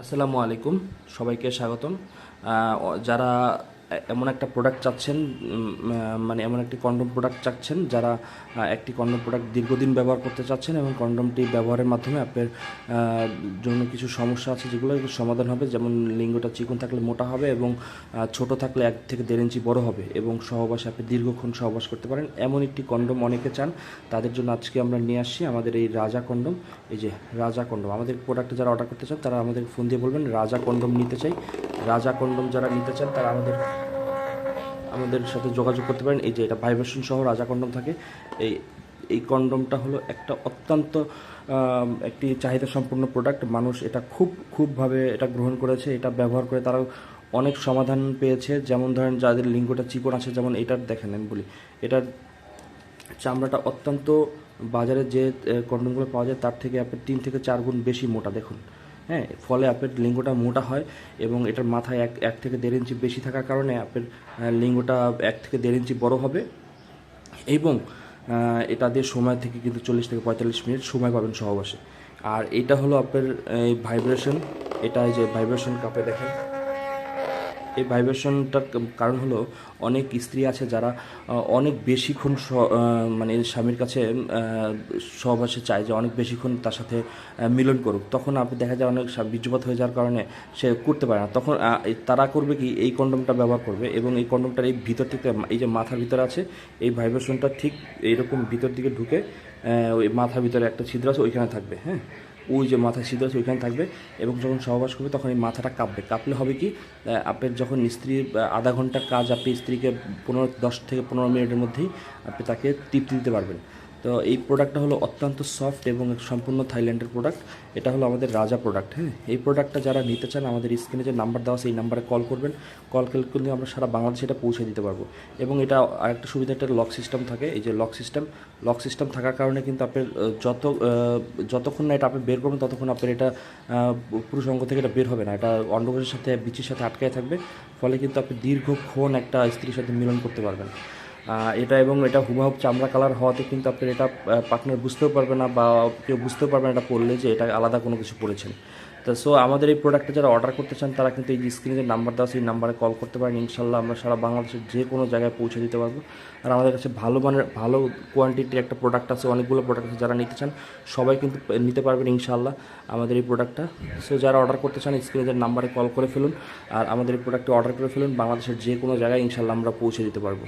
আসসালামু আলাইকুম। সবাইকে স্বাগতম। যারা এমন একটা প্রোডাক্ট চাচ্ছেন মানে এমন একটি কন্ডম প্রোডাক্ট চাচ্ছেন যারা একটি কন্ডম প্রোডাক্ট দীর্ঘদিন ব্যবহার করতে চাচ্ছেন এবং কন্ডমটি ব্যবহারের মাধ্যমে আপনার জন্য কিছু সমস্যা আছে যেগুলো সমাধান হবে। যেমন লিঙ্গটা চিকন থাকলে মোটা হবে এবং ছোট থাকলে এক থেকে দেড় ইঞ্চি বড় হবে এবং সহবাসে আপনি দীর্ঘক্ষণ সহবাস করতে পারেন। এমন একটি কন্ডম অনেকে চান, তাদের জন্য আজকে আমরা নিয়ে আসছি আমাদের এই রাজা কন্ডম এই যে রাজা কন্ডম আমাদের প্রোডাক্টে যারা অর্ডার করতে চান তারা আমাদের ফোন দিয়ে বলবেন, রাজা কন্ডম নিতে চাই। রাজা কন্ডম যারা নিতে চান, তারা আমাদের আমাদের সাথে যোগাযোগ করতে পারেন। এই যে এটা ভাইব্রেশন সহ রাজা কন্ডম থাকে, এই এই কন্ডমটা হলো একটা অত্যন্ত একটি চাহিদা সম্পূর্ণ প্রোডাক্ট মানুষ এটা খুব, খুবভাবে এটা গ্রহণ করেছে, এটা ব্যবহার করে তারা অনেক সমাধান পেয়েছে। যেমন ধরেন যাদের লিঙ্গটা চিকন আছে, যেমন এটার দেখেন আমি বলি। এটার চামড়াটা অত্যন্ত বাজারে যে কন্ডমগুলো পাওয়া যায়, তার থেকে আপনার তিন থেকে চার গুণ বেশি মোটা, দেখুন। হ্যাঁ ফলে আপনার লিঙ্গটা মোটা হয় এবং এটার মাথায় এক এক থেকে দেড় ইঞ্চি বেশি থাকার কারণে আপনার লিঙ্গটা এক থেকে দেড় ইঞ্চি বড় হবে। এবং এটা দিয়ে সময় থেকে কিন্তু চল্লিশ থেকে পঁয়তাল্লিশ মিনিট সময় পাবেন সহবাসে। আর এটা হলো আপনার এই ভাইব্রেশন এটা এই যে ভাইব্রেশন কাপে দেখেন। এই ভাইব্রেশনটার কারণ হলো অনেক স্ত্রী আছে যারা অনেক বেশিক্ষণ মানে স্বামীর কাছে সহবাসে চায় যে অনেক বেশিক্ষণ তার সাথে মিলন করুক। তখন আপনি দেখা যায় অনেক বীর্যপাত হয়ে যাওয়ার কারণে সে করতে পারে না। তখন তারা করবে কি? এই কন্ডমটা ব্যবহার করবে এবং এই কন্ডমটার এই ভিতর থেকে, এই যে মাথার ভিতরে আছে, এই ভাইব্রেশনটা ঠিক এইরকম ভিতর দিকে ঢুকে ওই মাথার ভিতরে একটা ছিদ্র আছে, ওইখানে থাকবে হ্যাঁ? ওই যে মাথা সিদ্ধ আছে ওইখানে থাকবে এবং যখন সহবাস করবে তখন এই মাথাটা কাঁপবে। কাঁপলে হবে কি আপনার যখন স্ত্রীর আধা ঘণ্টার কাজ আপনি স্ত্রীকে পনেরো, দশ থেকে পনেরো মিনিটের মধ্যেই আপনি তাকে তৃপ্তি দিতে পারবেন। তো এই প্রোডাক্টটা হলো অত্যন্ত সফট এবং সম্পূর্ণ থাইল্যান্ডের প্রোডাক্ট এটা হলো আমাদের রাজা প্রোডাক্ট হ্যাঁ? এই প্রোডাক্টটা যারা নিতে চান, আমাদের স্ক্রিনে যে নাম্বার দেওয়া এই নাম্বারে কল করবেন। কল করলে আমরা সারা বাংলাদেশে এটা পৌঁছে দিতে পারব। এবং এটা আরেকটা সুবিধা, একটা লক সিস্টেম থাকে। এই যে লক সিস্টেম লক সিস্টেম থাকার কারণে কিন্তু আপনার যত যতক্ষণ না এটা আপনি বের করবেন, ততক্ষণ আপনার এটা পুরুষ অঙ্গ থেকে এটা বের হবে না। এটা অন্ডকোষের সাথে, বিচির সাথে আটকায় থাকবে। ফলে কিন্তু আপনি দীর্ঘক্ষণ একটা স্ত্রীর সাথে মিলন করতে পারবেন। এটা এবং এটা হুবহুব চামড়া কালার হওয়াতে কিন্তু আপনার এটা পার্টনার বুঝতেও পারবে না বা কেউ বুঝতেও পারবে না এটা পড়লে যে এটা আলাদা কোনো কিছু পড়েছেন তো সো আমাদের এই প্রোডাক্টটা যারা অর্ডার করতে চান, তারা কিন্তু এই যে স্ক্রিনে যে নাম্বার দেওয়া সেই নাম্বারে কল করতে পারেন। ইনশাল্লাহ আমরা সারা বাংলাদেশের যে কোনো জায়গায় পৌঁছে দিতে পারব। আর আমাদের কাছে ভালো মানের, ভালো কোয়ান্টিটির একটা প্রোডাক্ট আছে, অনেকগুলো প্রোডাক্ট আছে যারা নিতে চান, সবাই কিন্তু নিতে পারবেন ইনশাল্লাহ আমাদের এই প্রোডাক্টটা সো যারা অর্ডার করতে চান স্ক্রিনে যে নাম্বারে কল করে ফেলুন। আর আমাদের এই প্রোডাক্টটি অর্ডার করে ফেলুন। বাংলাদেশের যে কোনো জায়গায় ইনশাল্লাহ আমরা পৌঁছে দিতে পারব।